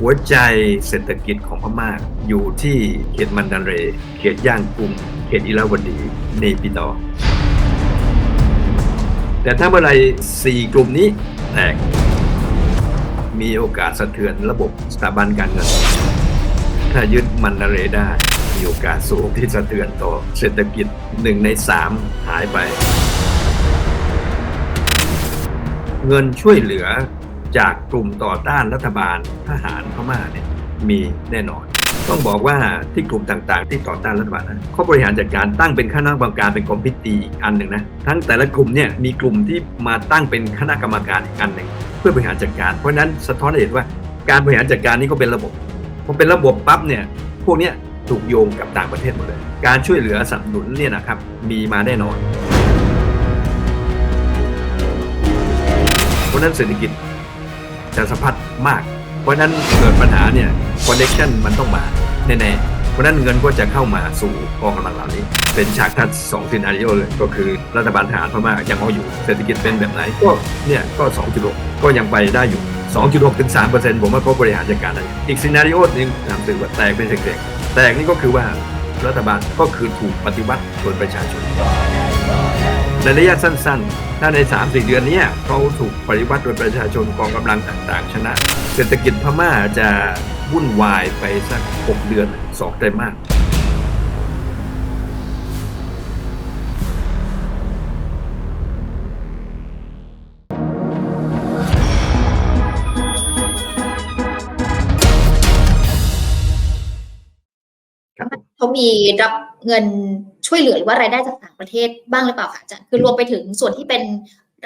หัวใจเศรษฐกิจของพม่าอยู่ที่เขตมันดาเร เขตย่างกุ้งเขตอิราวดีเนปิดอแต่ถ้าเมื่อไรสี่กลุ่มนี้แตก มีโอกาสสะเทือนระบบสถาบันการเงิน ถ้ายึดมันดาเรได้ มีโอกาสสูงที่สะเทือนต่อเศรษฐกิจหนึ่งในสามหายไป เงินช่วยเหลือ จากกลุ่มต่อต้านรัฐบาลทหารพม่าเนี่ยมีแน่นอน ต้องบอกว่าที่กลุ่มต่างๆ ที่ต่อต้านรัฐบาลนะเขาบริหารจัดการตั้งเป็นคณะกรรมการเป็นคอมพิตีอีกอันหนึ่งนะทั้งแต่ละกลุ่มเนี่ยมีกลุ่มที่มาตั้งเป็นคณะกรรมการอีกอันหนึ่งเพื่อบริหารจัดการ เพราะฉะนั้นสะท้อนให้เห็นว่าการบริหารจัดการนี้ก็เป็นระบบพอเป็นระบบปั๊บเนี่ยพวกเนี้ยถูกโยงกับต่างประเทศหมดเลย การช่วยเหลือสนับสนุนเนี่ยนะครับมีมาแน่นอน เพราะนั้นเศรษฐกิจ จะสะพัดมาก เพราะฉะนั้นเกิดปัญหาเนี่ยคอนเนคชั่นมันต้องมาแน่ๆ เพราะฉะนั้นเงินก็จะเข้ามาสู่กองกำลังเหล่านี้ เป็นฉากทัศน์สองซีนาริโอเลยก็คือรัฐบาลทหารพม่ายังเอาอยู่เศรษฐกิจเป็นแบบไหนก็เนี่ยก็2.6ก็ยังไปได้อยู่ 2.6ถึง3%ผมว่าเขาบริหารจัดการได้อีกซีนาริโอหนึงนำสื่อว่าแตกเป็นเด็กๆแตกนี่ก็คือว่ารัฐบาลก็คือถูกปฏิวัติโดยประชาชน ในระยะสั้นๆ ถ้าใน 3-4 เดือนเนี้ยเขาถูกปฏิวัติโดยประชาชนกองกำลังต่างๆ ชนะ เศรษฐกิจพม่าจะวุ่นวายไปสัก 6 เดือน2ไตรมาสครับผมเขามีรับเงิน ช่วยเหลือหรือว่ารายได้จากต่างประเทศบ้างหรือเปล่าคะอาจารย์คือรวมไปถึงส่วนที่เป็น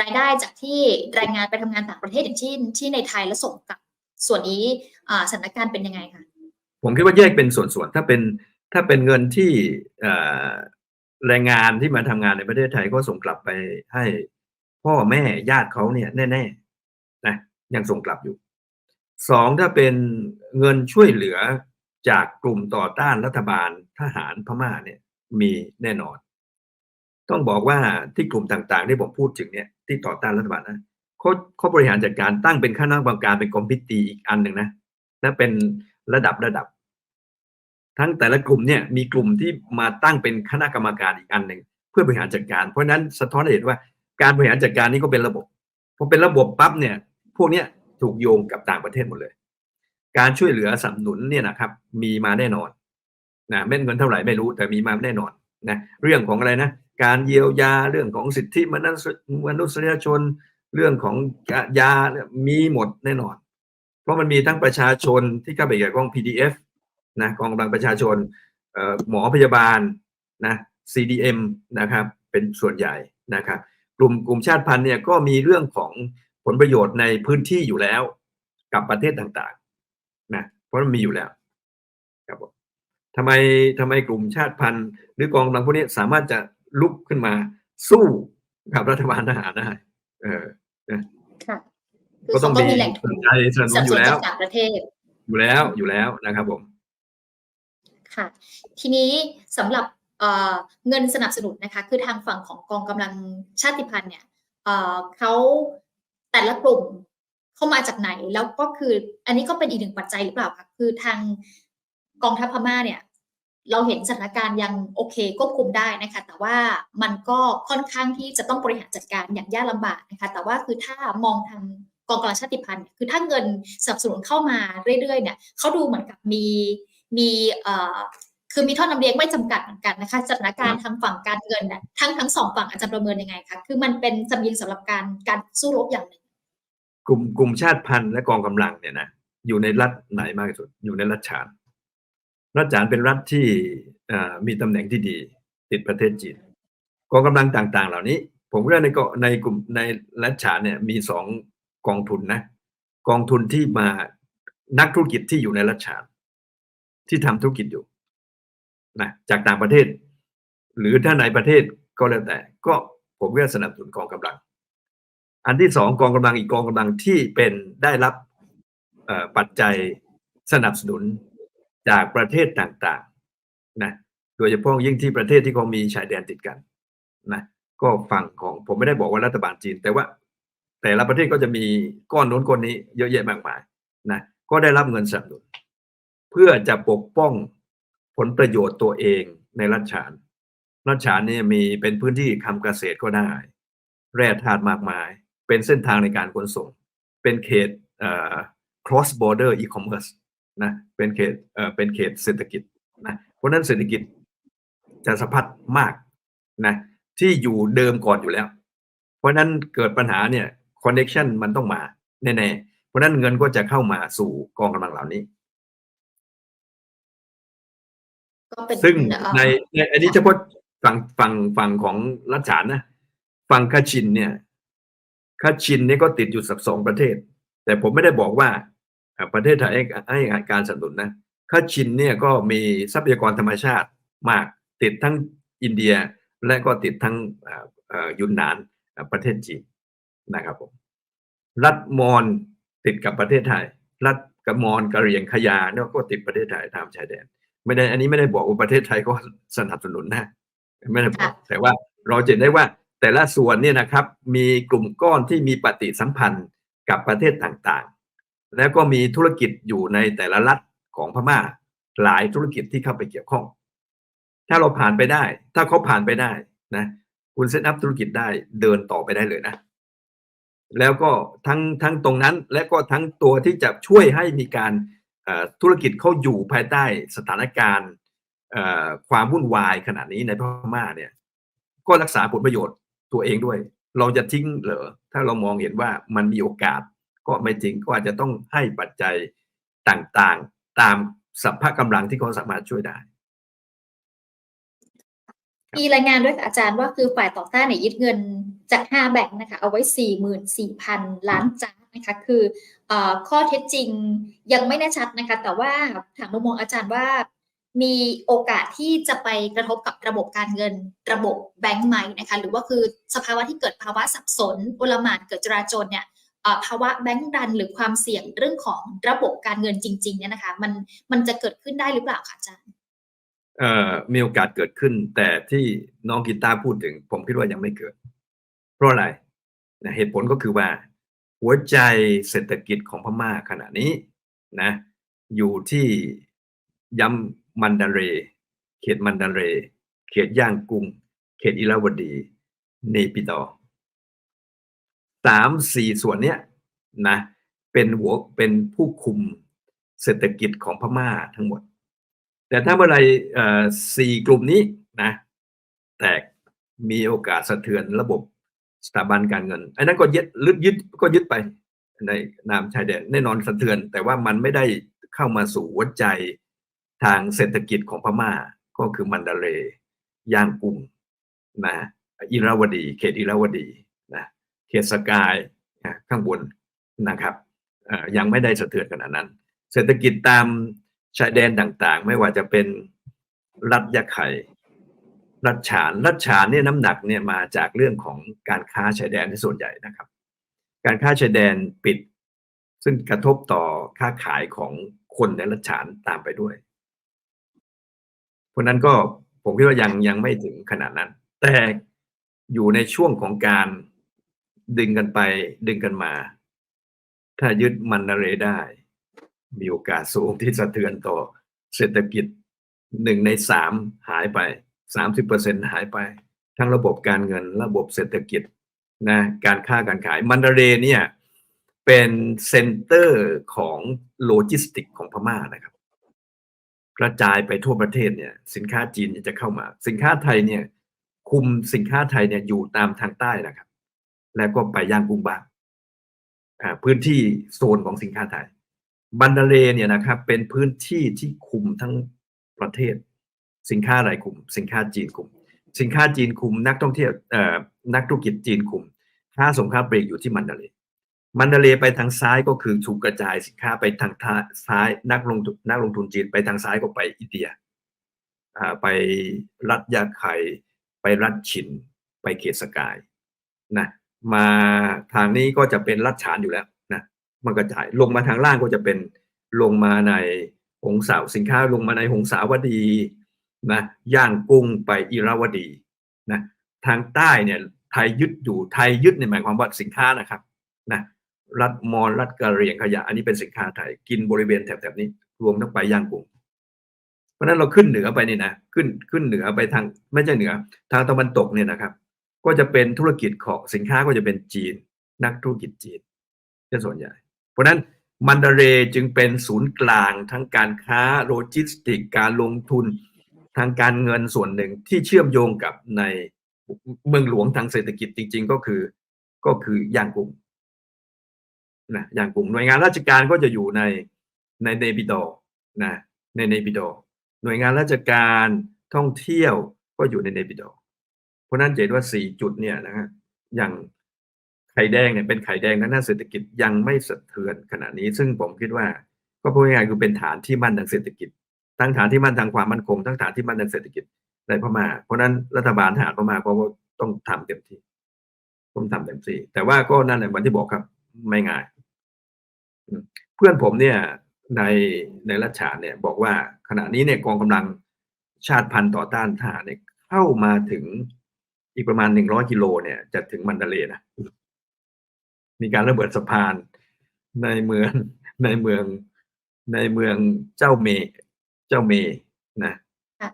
รายได้จากที่รายงานไปทำงานต่างประเทศอย่างเช่ที่ในไทยแล้วส่งกลับส่วนนี้อ่าสถานการณ์เป็นยังไงคะผมคิดว่าแยกเป็นส่วนๆถ้าเป็นถ้าเป็นเงินที่แรงงานที่มาทำงานในประเทศไทยก็ส่งกลับไปให้พ่อแม่ญาติเขาเนี่ยแน่ๆนะยังส่งกลับอยู่สองถ้าเป็นเงินช่วยเหลือจากกลุ่มต่อต้านรัฐบาลทหารพม่าเนี่ย มีแน่นอน ต้องบอกว่าที่กลุ่มต่างๆที่ผมพูดถึงเนี่ยที่ต่อต้านรัฐบาลนะเขาเขาบริหารจัดการตั้งเป็นคณะกรรมการเป็นคอมพิตีอีกอันหนึ่งนะนั่นเป็นระดับระดับ ทั้งแต่ละกลุ่มเนี่ยมีกลุ่มที่มาตั้งเป็นคณะกรรมการอีกอันหนึ่งเพื่อบริหารจัดการ เพราะฉะนั้นสะท้อนให้เห็นว่าการบริหารจัดการนี้ก็เป็นระบบพอเป็นระบบปั๊บเนี่ย พวกเนี้ยถูกโยงกับต่างประเทศหมดเลย การช่วยเหลือสนับสนุนเนี่ยนะครับ มีมาแน่นอน นะเม็ดเงินเท่าไหร่ไม่รู้แต่มีมาแน่นอนนะเรื่องของอะไรนะการเยียวยาเรื่องของสิทธิมนุษยชน เรื่องของยาเนี่ยมีหมดแน่นอน เพราะมันมีทั้งประชาชนที่เข้าไปเกี่ยวข้อง PDF นะกองกำลังประชาชนหมอพยาบาลนะ CDM นะครับเป็นส่วนใหญ่นะครับ กลุ่มกลุ่มชาติพันธุ์เนี่ยก็มีเรื่องของผลประโยชน์ในพื้นที่อยู่แล้ว กับประเทศต่างๆนะเพราะมันมีอยู่แล้วครับผม ทำไมทำไมกลุ่มชาติพันธุ์ หรือกองกำลังพวกนี้สามารถจะลุกขึ้นมาสู้กับรัฐบาลทหารได้เออค่ะก็ต้องเขามีมีแหล่งทุสนนใจสนับสสนุนันบอสนุยู่นแล้วจากต่างประเทศ อยู่แล้วอยู่แล้วนะครับผม ค่ะ ทีนี้สำหรับเอ่อเงินสนับสนุนนะคะ คือทางฝั่งของกองกำลังชาติพันธุ์เนี่ยเอ่อเขาแต่ละกลุ่มเข้ามาจากไหน แล้วก็คือ อันนี้ก็เป็นอีกหนึ่งปัจจัยหรือเปล่าคะคือทาง กองทัพพม่าเนี่ยเราเห็นสถานการณ์ยังโอเคควบคุมได้นะคะ แต่ว่ามันก็ค่อนข้างที่จะต้องบริหารจัดการอย่างยากลำบากนะคะ แต่ว่าคือถ้ามองทางกองกำลังชาติพันธุ์คือถ้าเงินสนับสนุนเข้ามาเรื่อยๆเนี่ยเขาดูเหมือนกับมีมีเอ่อคือมีท่อนำเลี้ยงไม่จำกัดเหมือนกันนะคะสถานการณ์ทางฝั่งการเงินเนี่ยทั้งทั้งสองฝั่งอาจารย์ประเมินยังไงคะคือมันเป็นเสบียงสำหรับการการสู้รบอย่างหนึ่งกลุ่มกลุ่มชาติพันธุ์และกองกำลังเนี่ยนะอยู่ในรัฐไหนมากที่สุดอยู่ในรัฐฉาน รัฐฉานเป็นรัฐที่มีตำแหน่งที่ดี ติดประเทศจีนกองกำลังต่าง ๆ เหล่านี้ ผมว่าในกในกลุ่มในรัฐฉานเนี่ยมีสองกองทุนนะกองทุนที่มานักธุรกิจที่อยู่ในรัฐฉาน ที่ทำธุรกิจอยู่นะจากต่างประเทศ หรือถ้าในประเทศก็แล้วแต่ ก็ผมก็สนับสนุนกองกำลัง อันที่สองกองกำลังอีกกองกำลังที่เป็นได้รับปัจจัยสนับสนุน จากประเทศต่างๆนะโดยเฉพาะยิ่งที่ประเทศที่เขามีชายแดนติดกันนะก็ฝั่งของผมไม่ได้บอกว่ารัฐบาลจีน แต่ว่า แต่ละประเทศก็จะมีก้อนน้นก้อนนี้เยอะแยะมากมายนะก็ได้รับเงินสนับสนุน เพื่อจะปกป้องผลประโยชน์ตัวเองในรัฐฉานรัฐฉานเนี่ยมีเป็นพื้นที่ทำเกษตรก็ได้ แร่ธาตุมากมาย เป็นเส้นทางในการขนส่ง เป็นเขตเอ่อ cross border e-commerce นะเป็นเขตเอ่อเป็นเขตเศรษฐกิจนะเพราะฉะนั้นเศรษฐกิจจะสะพัดมากนะที่อยู่เดิมก่อนอยู่แล้ว เพราะฉะนั้นเกิดปัญหาเนี่ย connection มันต้องมาแน่ๆเพราะฉะนั้นเงินก็จะเข้ามาสู่กองกำลังเหล่านี้ก็เป็นซึ่งเอ่อในในอันนี้เฉพาะฝั่งฝั่งฝั่งของรัฐฉานนะฝั่งคาชินเนี่ยคาชินเนี่ยก็ติดอยู่สับสองประเทศ แต่ผมไม่ได้บอกว่าอ่า ประเทศไทยให้ให้การสนับสนุนนะคาชินเนี่ยก็มีทรัพยากรธรรมชาติมากติดทั้งอินเดียและก็ติดทั้งอ่าอ่ายุนนานอ่าประเทศจีนนะครับผมรัฐมอญติดกับประเทศไทย รัฐกะมอญกะเหรี่ยงขยาเนี่ยก็ติดประเทศไทยตามชายแดน ไม่ได้อันนี้ไม่ได้บอกว่าประเทศไทยก็สนับสนุนนะไม่ได้บอกแต่ว่าเราจะเห็นได้ว่าแต่ละส่วนเนี่ยนะครับมีกลุ่มก้อนที่มีปฏิสัมพันธ์กับประเทศต่างๆ แล้วก็มีธุรกิจอยู่ในแต่ละรัฐของพม่า หลายธุรกิจที่เข้าไปเกี่ยวข้อง ถ้าเราผ่านไปได้ ถ้าเขาผ่านไปได้นะคุณเซตอัพธุรกิจได้เดินต่อไปได้เลยนะ แล้วก็ทั้งทั้งตรงนั้นและก็ทั้งตัวที่จะช่วยให้มีการธุรกิจเขาอยู่ภายใต้สถานการณ์ความวุ่นวายขนาดนี้ในพม่าเนี่ยก็รักษาผลประโยชน์ตัวเองด้วย เราจะทิ้งเหรอถ้าเรามองเห็นว่ามันมีโอกาส ก็ไม่จริงก็อาจจะต้องให้ปัจจัยต่างๆ ตามสัพพะกำลังที่เขาสามารถช่วยได้ มีรายงานด้วยค่ะอาจารย์ว่าคือฝ่ายต่อต้านเนี่ยยึดเงินจากห้าแบงค์นะคะ เอาไว้สี่หมื่นสี่พันล้านจาร์ดนะคะคืออข้อเท็จจริงยังไม่แน่ชัดนะคะ แต่ว่าถามมุมมองอาจารย์ว่ามีโอกาสที่จะไปกระทบกับระบบการเงินระบบแบงก์ไหมนะคะ หรือว่าคือสภาวะที่เกิดภาวะสับสนโอลหมานเกิดจราจรเนี่ย ภาวะแบงก์รันหรือความเสี่ยงเรื่องของระบบการเงินจริงๆเนี่ยนะคะมันมันจะเกิดขึ้นได้หรือเปล่าคะอาจารย์เอ่อมีโอกาสเกิดขึ้น แต่ที่น้องกีตาร์พูดถึง ผมคิดว่ายังไม่เกิด เพราะอะไรนะเหตุผลก็คือว่า หัวใจเศรษฐกิจของพม่าขณะนี้นะอยู่ที่ย้ำมันดาเร เขตมันดาเร เขตย่างกุ้ง เขตอิราวดี เนปิดอ สามสี่ส่วนเนี้ยนะเป็นหัวเป็นผู้คุมเศรษฐกิจของพม่าทั้งหมด แต่ถ้าเมื่อไรสี่กลุ่มนี้นะแตกมีโอกาสสะเทือนระบบสถาบันการเงินอันนั้นก็ยึดลึดยึดก็ยึดไปในนามชายแดนแน่นอนสะเทือน แต่ว่ามันไม่ได้เข้ามาสู่หัวใจทางเศรษฐกิจของพม่าก็คือมันดาเลย์ย่างกุ้งนะอิราวดี เขตอิราวดี เขตสกายข้างบนนะครับยังไม่ได้สะเทือนขนาดนั้น เศรษฐกิจตามชายแดนต่างๆ ไม่ว่าจะเป็นรัฐยะไข่รัฐฉานรัฐฉานเนี่ยน้ำหนักเนี่ยมาจากเรื่องของการค้าชายแดนที่ส่วนใหญ่นะครับ การค้าชายแดนปิด ซึ่งกระทบต่อค้าขายของคนในรัฐฉานตามไปด้วย เพราะนั้นก็ผมคิดว่ายังยังไม่ถึงขนาดนั้น แต่อยู่ในช่วงของการ ดึงกันไปดึงกันมา ถ้ายึดมันนเรได้ มีโอกาสสูงที่สะเทือนต่อเศรษฐกิจหนึ่งในสามหายไปสามสิบเปอร์เซ็นหายไป ทั้งระบบการเงินระบบเศรษฐกิจนะการค้าการขายมันดาเรเนี่ยเป็นเซ็นเตอร์ของโลจิสติกของพม่านะครับ กระจายไปทั่วประเทศเนี่ยสินค้าจีนจะเข้ามา สินค้าไทยเนี่ยคุมสินค้าไทยเนี่ยอยู่ตามทางใต้นะครับ แล้วก็ไปย่างกุ้งบ้างพื้นที่โซนของสินค้าไทยบันดาเลเนี่ยนะครับ เป็นพื้นที่ที่คุมทั้งประเทศ สินค้าอะไรคุม สินค้าจีนคุม สินค้าจีนคุม นักท่องเที่ยวเอ่อนักธุรกิจจีนคุมค้าส่งค้าปลีกอยู่ที่มันดาเลมันดาเลไปทางซ้ายก็คือถูกกระจายสินค้าไปทางทาซ้ายนักลงทุนนักลงทุนจีนไปทางซ้ายก็ไปอินเดียอ่าไปรัฐยาไข่ไปรัฐฉิน ไปเขตสกายนะ มาทางนี้ก็จะเป็นรัฐฉานอยู่แล้วนะมันกระจายลงมาทางล่างก็จะเป็นลงมาในหงสาวสินค้าลงมาในหงสาวดีนะย่างกุ้งไปอิราวดีนะทางใต้เนี่ยไทยยึดอยู่ไทยยึดในหมายความว่าสินค้านะครับนะรัฐมอญรัฐกะเหรี่ยงขยะ อันนี้เป็นสินค้าไทยกินบริเวณแถบๆนี้ รวมทั้งไปย่างกุ้งเพราะนั้นเราขึ้นเหนือไปนี่นะขึ้นขึ้นเหนือไปทางไม่ใช่เหนือ ทางตะวันตกเนี่ยนะครับ ก็จะเป็นธุรกิจของสินค้าก็จะเป็นจีน นักธุรกิจจีนเป็นส่วนใหญ่ เพราะนั้นมันดาเรจึงเป็นศูนย์กลางทั้งการค้าโลจิสติกการลงทุนทางการเงินส่วนหนึ่งที่เชื่อมโยงกับในเมืองหลวงทางเศรษฐกิจจริง ๆ ก็คือก็คือย่างกุ้งนะย่างกุ้งหน่วยงานราชการก็จะอยู่ในในเนปิดอนะในเนปิดอหน่วยงานราชการท่องเที่ยวก็อยู่ในเนปิดอ เพราะนั้นจะเห็นว่าสี่จุดเนี่ยนะฮะอย่างไข่แดงเนี่ยเป็นไข่แดงทางด้านเศรษฐกิจยังไม่สะเทือนขณะนี้ ซึ่งผมคิดว่า ก็พูดง่ายๆคือเป็นฐานที่มั่นทางเศรษฐกิจ ทั้งฐานที่มั่นทางความมั่นคง ทั้งฐานที่มั่นทางเศรษฐกิจในพม่าเพราะนั้นรัฐบาลทหารพม่าก็ต้องทำเต็มที่ต้องทำเต็มที่ แต่ว่าก็นั่นแหละวันที่บอกครับ ไม่ง่าย เพื่อนผมเนี่ยในในรัชฉานเนี่ย บอกว่าขณะนี้เนี่ยกองกำลังชาติพันธุ์ต่อต้านทหารเนี่ยเข้ามาถึง อีกประมาณหนึ่งร้อยกิโลเนี่ยจะถึงมันดาเลย์นะ มีการระเบิดสะพานในเมืองในเมืองในเมืองเจ้าเม เจ้าเมนะค่ะ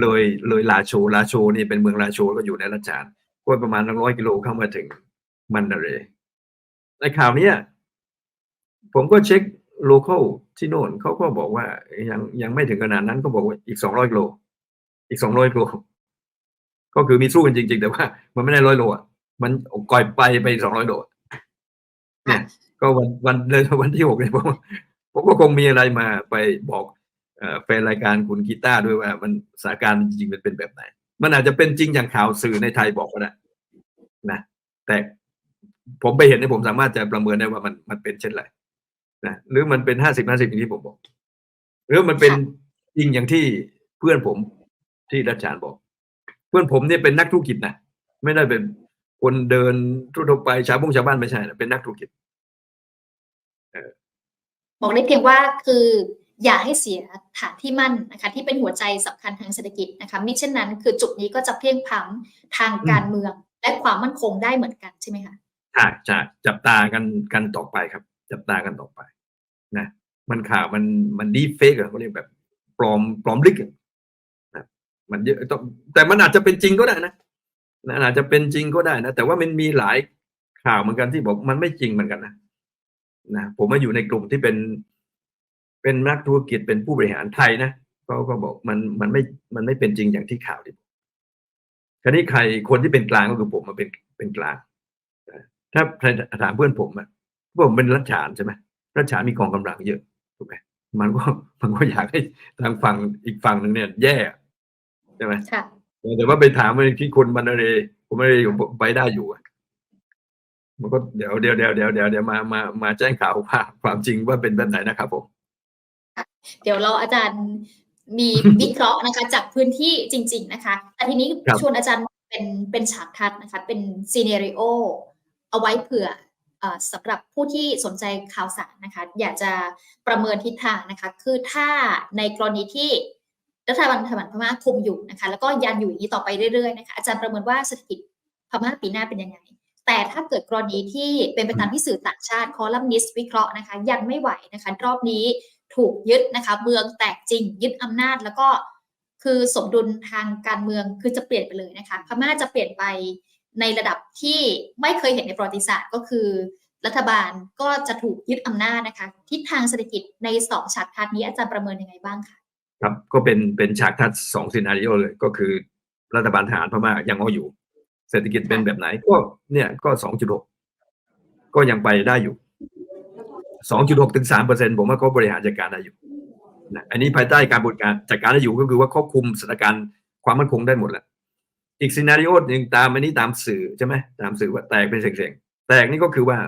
เลยเลยลาโชลาโชนี่เป็นเมืองลาโชก็อยู่ในรัชฉานก็ประมาณร้อยกิโลเข้ามาถึงมันดาเรย์ในข่าวเนี้ยผมก็เช็คโลเคอลที่โน่นเขาก็บอกว่ายังยังไม่ถึงขนาดนั้นก็บอกว่าอีกสองร้อยกิโล อีกสองร้อยกิโล ก็คือมีสู้กันจริง ๆ แต่ว่า มันไม่ได้ร้อยโลอะมันก่อยไปไปสองร้อยโลอะเนี่ย ก็วันวันเลยวันที่หกเนี่ยผมผมก็คงมีอะไรมาไปบอกเอ่อแฟนรายการคุณกีตาร์ด้วยว่า มันสถานการณ์จริงๆมันเป็นแบบไหน มันอาจจะเป็นจริงอย่างข่าวสื่อในไทยบอกก็ได้นะแต่ผมไปเห็นเนี่ยผมสามารถจะประเมินได้ว่ามันมันเป็นเช่นไรนะหรือมันเป็นห้าสิบห้าสิบอย่างที่ผมบอก หรือมันเป็นจริงอย่างที่เพื่อนผมที่รัชชานบอกเพื่อนผมเนี่ยเป็นนักธุรกิจนะไม่ได้เป็นคนเดินทั่วๆไปชาวบ้งชาวบ้านไม่ใช่นะเป็นนักธุรกิจบอกได้เพียงว่าคืออย่าให้เสียฐานที่มั่นนะคะที่เป็นหัวใจสำคัญทางเศรษฐกิจนะคะมิเช่นนั้น คือจุดนี้ก็จะเพลียงพล้ำทางการเมือง และความมั่นคงได้เหมือนกันใช่ไหมคะใช่ใช่จับตากันกันต่อไปครับ จับตากันต่อไปนะมันข่าวมันมันดีเฟกอะเขาเรียกแบบปลอมปลอมลิกอะนะ มันเยอะแต่มันอาจจะเป็นจริงก็ได้นะนะอาจจะเป็นจริงก็ได้นะ แต่ว่ามันมีหลายข่าวเหมือนกันที่บอกมันไม่จริงเหมือนกันนะนะผมมาอยู่ในกลุ่มที่เป็นเป็นนักธุรกิจเป็นผู้บริหารไทยนะเขาก็บอกมันมันไม่มันไม่เป็นจริงอย่างที่ข่าวที่บอกคราวนี้ใครคนที่เป็นกลางก็คือผมมาเป็นเป็นกลางถ้าถามเพื่อนผมอะผมเป็นรัชฉานใช่ไหมรัชฉานมีกองกำลังเยอะถูกไหมมันก็มันก็อยากให้ทางฝั่งอีกฝั่งหนึ่งเนี่ยแย่ ช่ไหมค่ะแต่ว่าไปถามว่าที่คนมันอะไรผมไม่ได้อยู่ไปได้อยู่อะมันก็เดี๋ยวเดี๋ยวเดี๋ยวเดี๋ยวเดี๋ยวเดี๋ยวมามามาแจ้งข่าวว่าความจริงว่าเป็นแบบไหนนะครับผมเดี๋ยวเราอาจารย์มีวิเคราะห์นะคะจากพื้นที่จริง ๆ นะคะแต่ทีนี้ครับชวนอาจารย์เป็นเป็นฉากทัดนะคะเป็นซีเนริโอเอาไว้เผื่อเอ่อสำหรับผู้ที่สนใจข่าวสารนะคะ อยากจะประเมินทิศทางนะคะ คือถ้าในกรณีที่ รัฐบาลพม่าคุมอยู่นะคะแล้วก็ยันอยู่อย่างนี้ต่อไปเรื่อยๆนะคะอาจารย์ประเมินว่าเศรษฐกิจพม่าปีหน้าเป็นยังไง แต่ถ้าเกิดกรณีที่เป็นไปตามที่สื่อต่างชาติคอลัมนิสต์วิเคราะห์นะคะยังไม่ไหวนะคะรอบนี้ถูกยึดนะคะเมืองแตกจริง ยึดอำนาจแล้วก็คือสมดุลทางการเมืองคือจะเปลี่ยนไปเลยนะคะพม่าจะเปลี่ยนไปในระดับที่ไม่เคยเห็นในประวัติศาสตร์ก็คือ รัฐบาลก็จะถูกยึดอำนาจนะคะทิศทางเศรษฐกิจในสองฉากทัศน์นี้อาจารย์ประเมินยังไงบ้างคะ ครับก็เป็นเป็นฉากทัศน์สองซีนาริโอเลย ก็คือรัฐบาลทหารพม่ายังเอาอยู่ เศรษฐกิจเป็นแบบไหนก็เนี่ยก็สองจุดหกก็ยังไปได้อยู่สองจุดหกถึงสามเปอร์เซ็นผมว่าเขาบริหารจัดการได้อยู่นะอันนี้ภายใต้การบริการจัดการได้อยู่ก็คือว่าควบคุมสถานการณ์ความมั่นคงได้หมดแหละอีกซีนาริโอหนึ่งตามอันนี้ตามสื่อใช่ไหมตามสื่อว่าแตกเป็นเสียงๆแตกนี่ก็คือว่า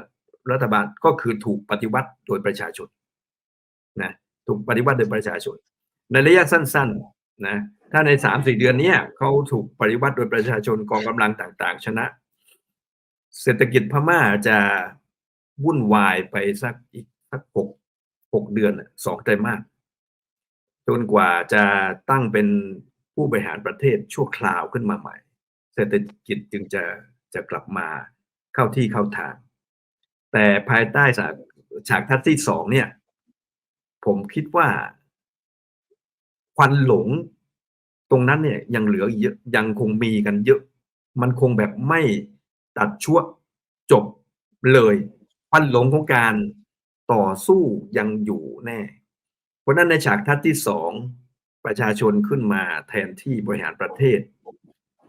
รัฐบาลก็คือถูกปฏิวัติโดยประชาชนนะถูกปฏิวัติโดยประชาชน ในระยะสั้นๆนะถ้าในสามสี่เดือนนี้เขาถูกปฏิวัติโดยประชาชนกองกำลังต่าง ๆ ชนะ เศรษฐกิจพม่าจะวุ่นวายไปสักอีกสักหกหกเดือนสองไตรมาสจนกว่าจะตั้งเป็นผู้บริหารประเทศชั่วคราวขึ้นมาใหม่ เศรษฐกิจจึงจะจะกลับมาเข้าที่เข้าทาง แต่แต่ภายใต้ฉากฉากทัศน์ที่สองเนี่ย ผมคิดว่า ควันหลง ตรงนั้นเนี่ยยังเหลือเยอะยังคงมีกันเยอะ มันคงแบบไม่ตัดชั่วจบเลยควันหลงของการต่อสู้ยังอยู่แน่ เพราะฉะนั้นในฉากทัศน์ที่สองประชาชนขึ้นมาแทนที่บริหารประเทศ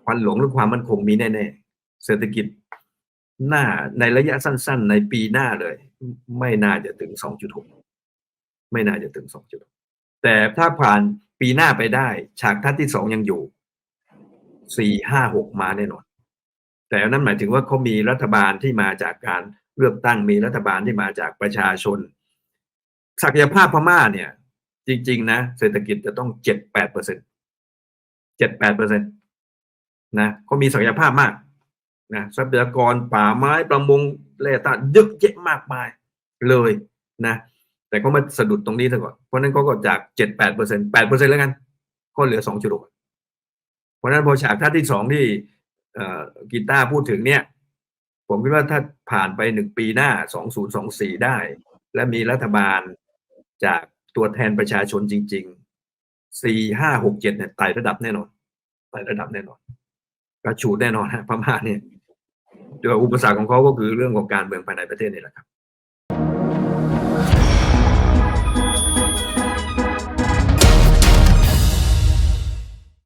ควันหลงเรื่องความมั่นคงมีแน่ๆเศรษฐกิจหน้าในระยะสั้น ๆ ในปีหน้าเลย ไม่น่าจะถึง 2.6 ไม่น่าจะถึง 2.6 แต่ถ้าผ่านปีหน้าไปได้ ฉากทัศน์ที่สองยังอยู่4 5 6มาแน่นอน แต่นั่นหมายถึงว่าเขามีรัฐบาลที่มาจากการเลือกตั้งมีรัฐบาลที่มาจากประชาชน ศักยภาพพม่าเนี่ย จริง ๆ นะ เศรษฐกิจจะต้องเจ็ดแปดเปอร์เซ็นเจ็ดแปดเปอร์เซ็นตนะเขามีศักยภาพมากนะทรัพยากรป่าไม้ประมงแร่าตุเยอะแยะมากมายเลยนะ แต่เขามาสะดุดตรงนี้ซะก่อน เพราะนั้นเขาก็จากเจ็ดแปดเปอร์เซ็นแปดเปอร์เซ็นแล้วกัน ก็เหลือสองจุดหกเพราะนั้นพอฉากทัศน์ที่สองที่กีตาร์พูดถึงเนี่ย ผมคิดว่าถ้าผ่านไปหนึ่งปีหน้าสองศูนย์สองสี่ได้ และมีรัฐบาลจากตัวแทนประชาชนจริงๆสี่ห้าหกเจ็ดเนี่ยไต่ระดับแน่นอนไต่ระดับแน่นอนกระฉูดแน่นอนฮะพม่าเนี่ยโดยอุปสรรคของเขาก็คือเรื่องของการเมืองภายในประเทศนี่แหละครับ